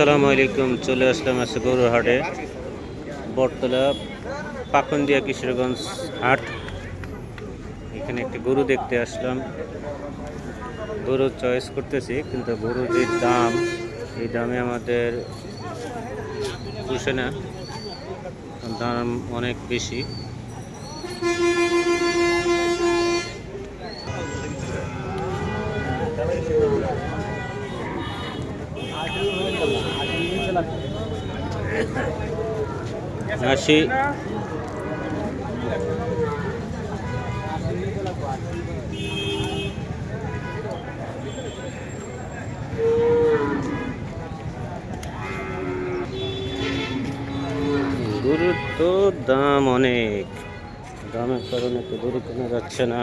আসসালামু আলাইকুম, চলে আসলাম আছে গরুর হাটে বটতলা পাখন্দিয়া কিশোরগঞ্জ হাট। এখানে একটি গরু দেখতে আসলাম। গরু চয়েস করতেছি, কিন্তু গরুর যে দাম, এই দামে আমাদের পুষে না। দাম অনেক বেশি। আসি। গরুর তো দাম অনেক। দামের কারণে তো গরু কেনা যাচ্ছে না।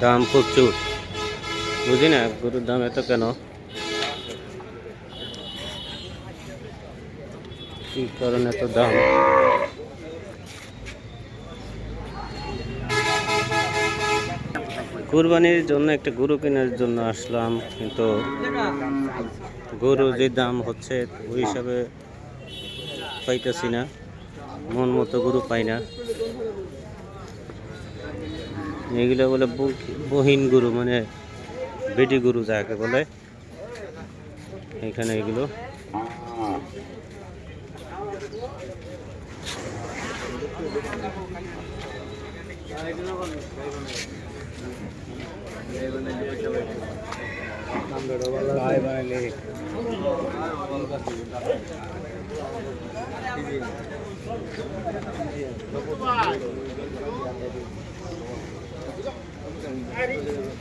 দাম প্রচুর। বুঝি না, গরুর দাম এত কেন? কি কারণে এত দাম? কুরবানির জন্য একটা গরু কেনার জন্য আসলাম, কিন্তু গরু যে দাম হচ্ছে, ওই হিসাবে পাইতেছি না। মন মতো গরু পাই না। এগুলো বলে বহিন গরু মানে বেটি গরু যাকে বলে। এখানে এগুলো। বানাইলে Ari.